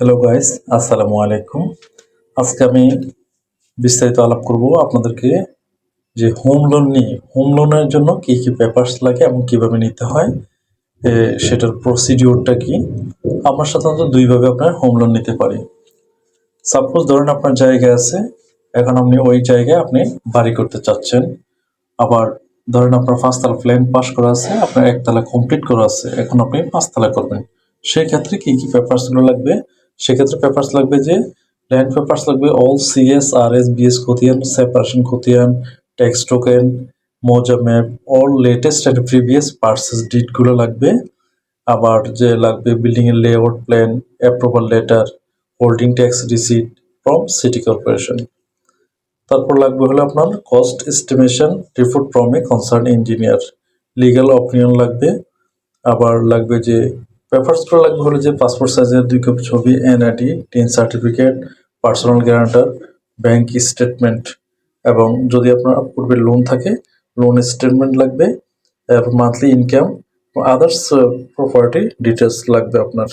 Hello guys আসসালামু আলাইকুম আজকে আমি বিস্তারিত আলাপ করব আপনাদেরকে যে হোম লোন নিয়ে। হোম লোনের জন্য কি কি পেপারস লাগে এবং কীভাবে নিতে হয় সেটার প্রসিডিওরটা কি? আমরা সাধারণত দুইভাবে আপনার হোম লোন নিতে পারি। সাপোজ ধরেন আপনার জায়গা আছে, এখন আপনি ওই জায়গায় আপনি বাড়ি করতে চাচ্ছেন। আবার ধরেন আপনার পাঁচতলা প্ল্যান পাস করা আছে, আপনার একতলা কমপ্লিট করা আছে, এখন আপনি পাঁচতলা করবেন। সেই ক্ষেত্রে কি কি পেপারস লাগবে? সেক্ষেত্রে পেপারস লাগবে যে ল্যান্ড পেপারস লাগবে all CS R S BS খতিয়ান সেপারেশন খতিয়ান ট্যাক্স টোকেন মৌজা map all latest and previous purchase ডিটগুলো লাগবে। আবার যে লাগবে বিল্ডিং এর layout plan approval letter holding tax receipt from city corporation তারপর লাগবে হলো আপনার cost estimation report from a concern engineer legal opinion লাগবে। আবার লাগবে যে পেপারসগুলো লাগবে হলো যে পাসপোর্ট সাইজের দুই কপি ছবি NID TIN certificate personal guarantor bank statement এবং যদি আপনার পূর্বে লোন থাকে লোন স্টেটমেন্ট লাগবে monthly income others property details লাগবে আপনার।